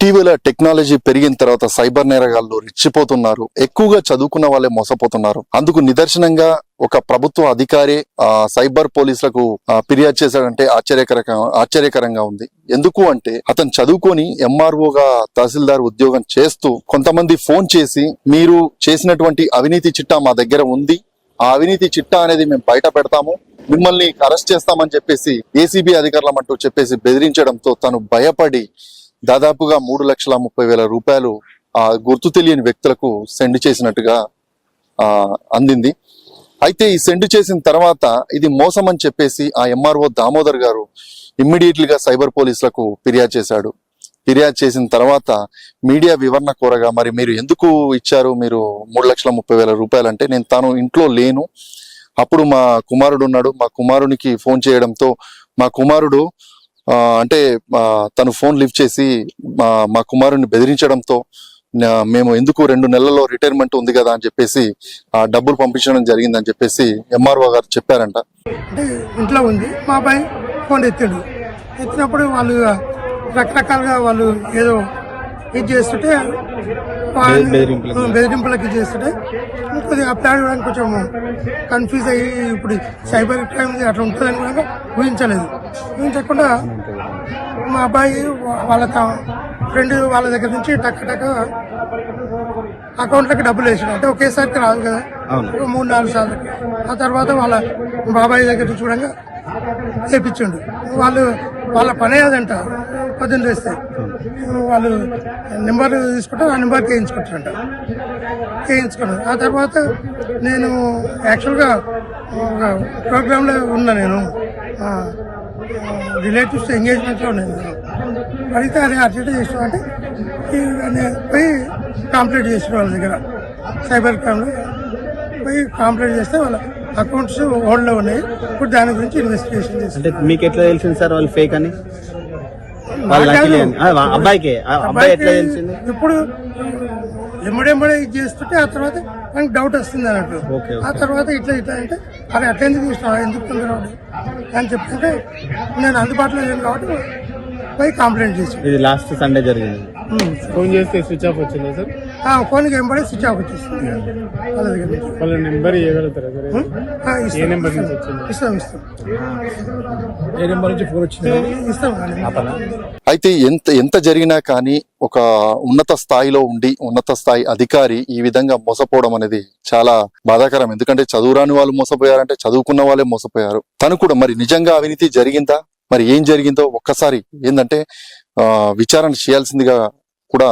ఇటీవల టెక్నాలజీ పెరిగిన తర్వాత సైబర్ నేరగాళ్ళు రెచ్చిపోతున్నారు. ఎక్కువగా చదువుకున్న వాళ్ళే మోసపోతున్నారు. అందుకు నిదర్శనంగా ఒక ప్రభుత్వ అధికారి ఆ, సైబర్ పోలీసులకు ఫిర్యాదు చేశాడంటే ఆశ్చర్యకరంగా ఆశ్చర్యకరంగా ఉంది. ఎందుకు అంటే అతను చదువుకొని ఎంఆర్ఓగా తహసీల్దార్ ఉద్యోగం చేస్తూ కొంతమంది ఫోన్ చేసి మీరు చేసినటువంటి అవినీతి చిట్టా మా దగ్గర ఉంది. ఆ అవినీతి చిట్టా అనేది మేము బయట పెడతాము. మిమ్మల్ని అరెస్ట్ చేస్తామని చెప్పేసి ఏసీబీ అధికారులం అంటూ చెప్పేసి బెదిరించడంతో తను భయపడి దాదాపుగా మూడు లక్షల ముప్పై వేల రూపాయలు ఆ గుర్తు తెలియని వ్యక్తులకు సెండ్ చేసినట్టుగా అందింది. అయితే ఈ సెండ్ చేసిన తర్వాత ఇది మోసం అని చెప్పేసి ఆ ఎంఆర్ఓ దామోదర్ గారు ఇమ్మీడియట్లీగా సైబర్ పోలీసులకు ఫిర్యాదు చేశాడు. ఫిర్యాదు చేసిన తర్వాత మీడియా వివరణ కోరగా మరి మీరు ఎందుకు ఇచ్చారు మీరు మూడు లక్షల ముప్పై వేల రూపాయలు అంటే నేను తాను ఇంట్లో లేను. అప్పుడు మా కుమారుడు ఉన్నాడు. మా కుమారునికి ఫోన్ చేయడంతో మా కుమారుడు అంటే తను ఫోన్ లిఫ్ట్ చేసి మా మా కుమారుని బెదిరించడంతో మేము ఎందుకు రెండు నెలల్లో రిటైర్మెంట్ ఉంది కదా అని చెప్పేసి ఆ డబ్బులు పంపించడం జరిగిందని చెప్పేసి ఎంఆర్ఓ గారు చెప్పారంట. అంటే ఇంట్లో ఉంది. మా అబ్బాయి ఫోన్ ఎత్తాడు. ఎత్తినప్పుడు వాళ్ళు రకరకాలుగా వాళ్ళు ఏదో ఇది చేస్తుంటే బెదిరింపులకి ఇది చేస్తుంటే కొద్దిగా అప్లై అవ్వడానికి కొంచెం కన్ఫ్యూజ్ అయ్యి ఇప్పుడు సైబర్ క్రైమ్ అట్లా ఉంటుందని కూడా ఊహించలేదు. ఊహించకుండా మా అబ్బాయి వాళ్ళ ఫ్రెండ్ వాళ్ళ దగ్గర నుంచి టక్ టక్ అకౌంట్లోకి డబ్బులు వేసాడు. అంటే ఒకేసారికి రాదు కదా. మూడు నాలుగు సార్లు. ఆ తర్వాత వాళ్ళ బాబాయ్ దగ్గర నుంచి కూడా వేపించండు వాళ్ళు వాళ్ళ పనే అదంట పొద్దున్న చేస్తే వాళ్ళు నెంబర్ తీసుకుంటారు ఆ నెంబర్కి చేయించుకుంటారంట చేయించుకున్నారు ఆ తర్వాత నేను యాక్చువల్గా ఒక ప్రోగ్రాంలో ఉన్నా నేను. రిలేటివ్స్ ఎంగేజ్మెంట్లో నేను. అడిగితే అది అటెండ్ చేసిన అంటే పోయి కాంప్లీట్ చేసిన వాళ్ళ దగ్గర. సైబర్ క్రైమ్లో పోయి కాంప్లీట్ చేస్తే వాళ్ళ అకౌంట్స్ హోల్డ్లో ఉన్నాయి. ఇప్పుడు దాని గురించి ఇన్వెస్టిగేషన్ అంటే మీకు ఎట్లా తెలిసింది సార్ వాళ్ళు ఫేక్ అని? అబ్బాయికి. అబ్బాయి ఎట్లా తెలిసింది? ఇప్పుడు ఎమ్మడెమ్మడే ఇది చేస్తుంటే ఆ తర్వాత మనకి డౌట్ వస్తుంది అన్నట్టు. ఆ తర్వాత ఇట్లా ఇట్లా అంటే అరే అట్లా ఎందుకు చూసినావు ఎందుకు తొందర అని చెప్తుంటే నేను అందుబాటులో లేను కాబట్టి పోయి కంప్లైంట్ చేసాను ఇది లాస్ట్ సండే జరిగింది. ఫోన్ చేస్తే స్విచ్ ఆఫ్ వచ్చిందా సార్? ఫోన్కి ఎంబడే స్విచ్ ఆఫ్ వచ్చేస్తుంది వాళ్ళ దగ్గర నుంచి. వాళ్ళ నెంబర్ ఇవ్వగలుగుతారా సార్? ఆ, ఇస్తాం, ఏ నెంబర్. నుంచి వచ్చింది? ఇస్తాం ఇస్తాం. ఏ నెంబర్ నుంచి ఫోన్ వచ్చింది? ఇస్తాం. అయితే ఎంత ఎంత జరిగినా కానీ ఒక ఉన్నత స్థాయిలో ఉండి ఉన్నత స్థాయి అధికారి ఈ విధంగా మోసపోవడం అనేది చాలా బాధాకరం. ఎందుకంటే చదువురాని వాళ్ళు మోసపోయారంటే చదువుకున్న వాళ్ళే మోసపోయారు. తను కూడా మరి నిజంగా అవినీతి జరిగిందా? మరి ఏం జరిగిందో ఒక్కసారి ఏంటంటే విచారణ చేయాల్సిందిగా కూడా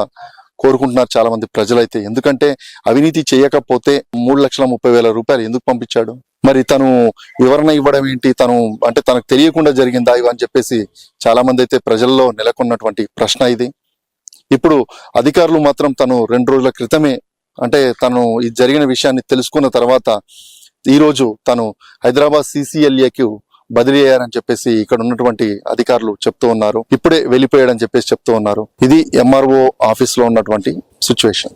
కోరుకుంటున్నారు చాలా మంది ప్రజలైతే. ఎందుకంటే అవినీతి చేయకపోతే మూడు లక్షల ముప్పై వేల రూపాయలు ఎందుకు పంపించాడు? మరి తను వివరణ ఇవ్వడం ఏంటి? తను అంటే తనకు తెలియకుండా జరిగిందా ఇవి అని చెప్పేసి చాలా మంది అయితే ప్రజల్లో నెలకొన్నటువంటి ప్రశ్న ఇది. ఇప్పుడు అధికారులు మాత్రం తను రెండు రోజుల క్రితమే అంటే తను ఈ జరిగిన విషయాన్ని తెలుసుకున్న తర్వాత ఈ రోజు తను హైదరాబాద్ సిసిఎల్ఏకి బదిలీ అయ్యారని చెప్పేసి ఇక్కడ ఉన్నటువంటి అధికారులు చెప్తూ ఉన్నారు. ఇప్పుడే వెళ్ళిపోయాడని చెప్పేసి చెప్తూ ఉన్నారు. ఇది ఎంఆర్ఓ ఆఫీస్లో ఉన్నటువంటి సిచ్యువేషన్